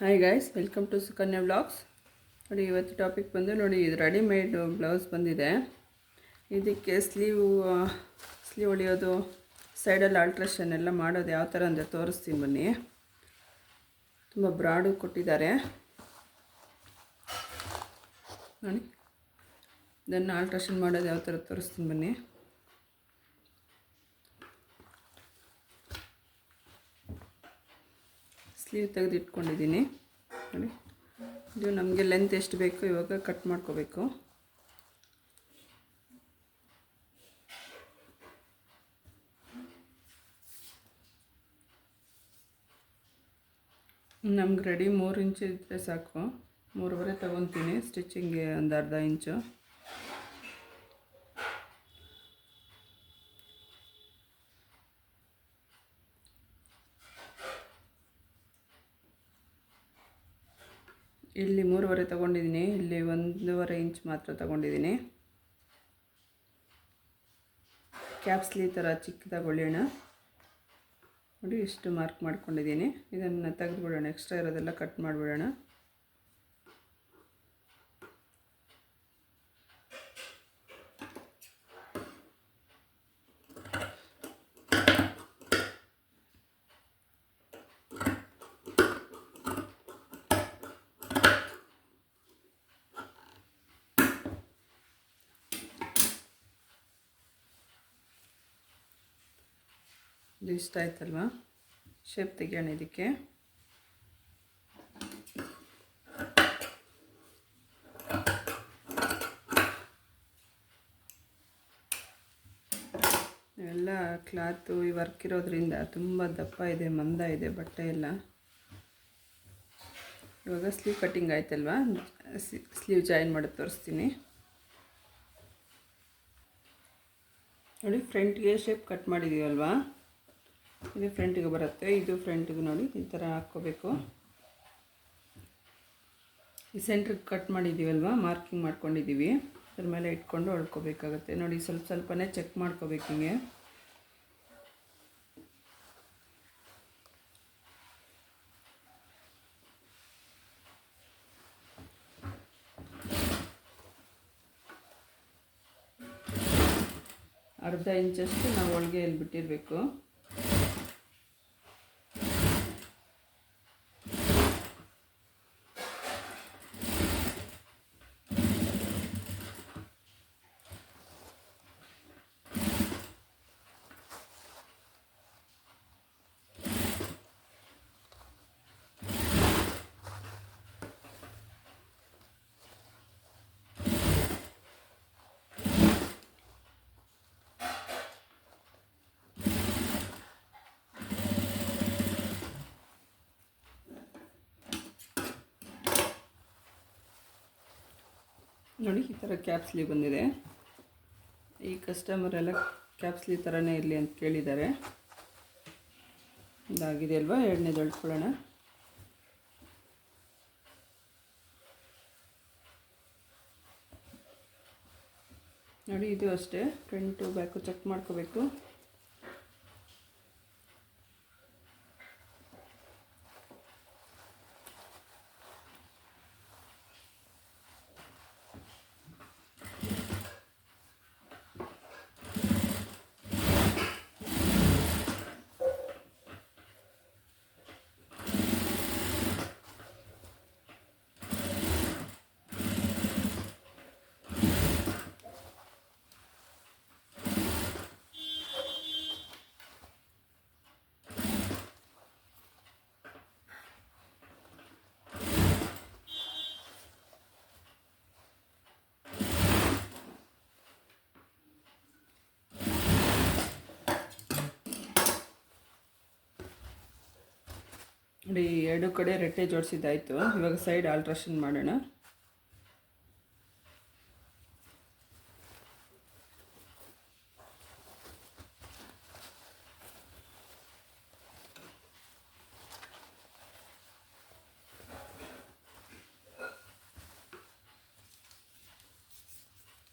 Hi guys welcome to Sukanya blogs ನೋಡಿ, ಇವತ್ತು topic ಬಂದು ನೋಡಿ, ಇದು ರೆಡಿಮೇಡ್ ಬ್ಲೌಸ್ ಬಂದಿದೆ. ಇದಕ್ಕೆ ಸ್ಲೀವ್ ಸ್ಲೀವ್ ಹೊಲಿಯೋದು ಸೈಡಲ್ಲಿ ಆಲ್ಟ್ರೇಷನ್ ಎಲ್ಲ ಮಾಡೋದು ಯಾವ ಥರ ಅಂದರೆ ತೋರಿಸ್ತೀನಿ ಬನ್ನಿ. ತುಂಬ ಬ್ರಾಡು ಕೊಟ್ಟಿದ್ದಾರೆ. ನೋಡಿ, ಇದನ್ನು ಆಲ್ಟ್ರೇಷನ್ ಮಾಡೋದು ಯಾವ ಥರ ತೋರಿಸ್ತೀನಿ ಬನ್ನಿ. ಸ್ಲೀವ್ ತೆಗೆದು ಇಟ್ಕೊಂಡಿದ್ದೀನಿ ನೋಡಿ, ಇದು ನಮಗೆ ಲೆಂತ್ ಎಷ್ಟು ಬೇಕು ಇವಾಗ ಕಟ್ ಮಾಡ್ಕೋಬೇಕು. ನಮ್ಗೆ ರೆಡಿ ಮೂರು ಇಂಚು ಇದ್ದರೆ ಸಾಕು. ಮೂರುವರೆ ತೊಗೊತೀನಿ ಸ್ಟಿಚಿಂಗ್ಗೆ ಒಂದು ಅರ್ಧ ಇಂಚು ಇಲ್ಲಿ ಮೂರುವರೆ ತಗೊಂಡಿದ್ದೀನಿ, ಇಲ್ಲಿ ಒಂದೂವರೆ ಇಂಚ್ ಮಾತ್ರ ತಗೊಂಡಿದ್ದೀನಿ. ಕ್ಯಾಪ್ಸ್ಲಿ ಥರ ಚಿಕ್ಕದಾಗಿ ಹೊಳೆಯೋಣ ನೋಡಿ ಇಷ್ಟು ಮಾರ್ಕ್ ಮಾಡ್ಕೊಂಡಿದ್ದೀನಿ. ಇದನ್ನು ತೆಗೆದುಬಿಡೋಣ ಎಕ್ಸ್ಟ್ರಾ ಇರೋದೆಲ್ಲ ಕಟ್ ಮಾಡಿಬಿಡೋಣ. ಇದು ಇಷ್ಟ ಆಯ್ತಲ್ವಾ ಶೇಪ್ ತೆಗಿಯೋಣ ಇದಕ್ಕೆ. ಎಲ್ಲ ಕ್ಲಾತು ಈ ವರ್ಕ್ ಇರೋದ್ರಿಂದ ತುಂಬ ದಪ್ಪ ಇದೆ, ಮಂದ ಇದೆ, ಬಟ್ಟೆ ಎಲ್ಲ. ಇವಾಗ ಸ್ಲೀವ್ ಕಟ್ಟಿಂಗ್ ಆಯ್ತಲ್ವಾ? ಸ್ಲೀವ್ ಜಾಯಿನ್ ಮಾಡಿ ತೋರಿಸ್ತೀನಿ. ನೋಡಿ ಫ್ರಂಟ್ಗೆ ಶೇಪ್ ಕಟ್ ಮಾಡಿದ್ದೀವಲ್ವಾ ಇದು ಫ್ರಂಟಿಗೆ ಬರುತ್ತೆ. ಇದು ಫ್ರಂಟಿಗೆ ನೋಡಿ, ಈ ಥರ ಹಾಕ್ಕೋಬೇಕು. ಈ ಸೆಂಟ್ರಿಗೆ ಕಟ್ ಮಾಡಿದ್ದೀವಲ್ವ ಮಾರ್ಕಿಂಗ್ ಮಾಡ್ಕೊಂಡಿದ್ದೀವಿ ಅದ್ರ ಮೇಲೆ ಇಟ್ಕೊಂಡು ಹೊಳ್ಕೋಬೇಕಾಗತ್ತೆ ನೋಡಿ, ಸ್ವಲ್ಪ ಸ್ವಲ್ಪನೇ ಚೆಕ್ ಮಾಡ್ಕೋಬೇಕು ಹಿಂಗೆ. ಅರ್ಧ ಇಂಚಷ್ಟು ನಾವು ಒಳಗೆ ಎಲ್ಲಿ ಬಿಟ್ಟಿರಬೇಕು ನೋಡಿ, ಈ ಥರ ಕ್ಯಾಪ್ಸ್ಲಿ ಬಂದಿದೆ. ಈ ಕಸ್ಟಮರ್ ಎಲ್ಲ ಕ್ಯಾಪ್ಸ್ಲಿ ಥರನೇ ಇರಲಿ ಅಂತ ಕೇಳಿದ್ದಾರೆ. ಇದಾಗಿದೆ ಅಲ್ವಾ? ಎರಡನೇ ದೊಡ್ಕೊಳ್ಳೋಣ ನೋಡಿ, ಇದು ಅಷ್ಟೇ. ಫ್ರಂಟು ಬ್ಯಾಕು ಚೆಕ್ ಮಾಡ್ಕೋಬೇಕು. ನೋಡಿ, ಎರಡು ಕಡೆ ರೆಟ್ಟೆ ಜೋಡಿಸಿದ್ದಾಯಿತು. ಇವಾಗ ಸೈಡ್ ಆಲ್ಟ್ರೇಷನ್ ಮಾಡೋಣ.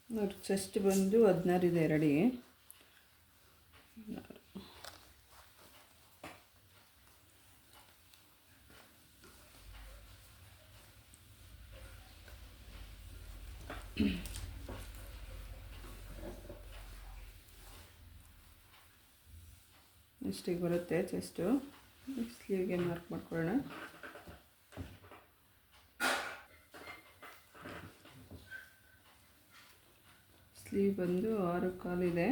ನೋಡಿ ಚೆಸ್ಟ್ ಬಂದು ಹದಿನಾರು ಇದೆ ರೆಡಿ ಇಷ್ಟಿಗೆ ಬರುತ್ತೆ ಚೆಸ್ಟು ಸ್ಲೀವ್ಗೆ ಮಾರ್ಕ್ ಮಾಡ್ಕೊಳ್ಳೋಣ. ಸ್ಲೀವ್ ಬಂದು ಆರು ಕಾಲಿದೆ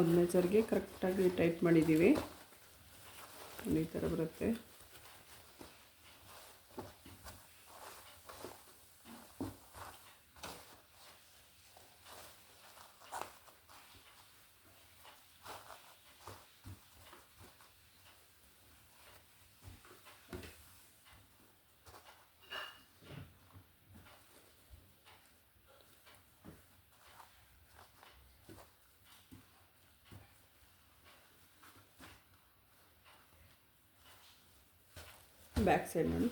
ಅವ್ರ ಮೆಜರ್ಗೆ ಕರೆಕ್ಟಾಗಿ ಟೈಪ್ ಮಾಡಿದ್ದೀವಿ. ಈ ಥರ ಬರುತ್ತೆ. ಬ್ಯಾಕ್ ಸೈಡ್ ನೋಡಿ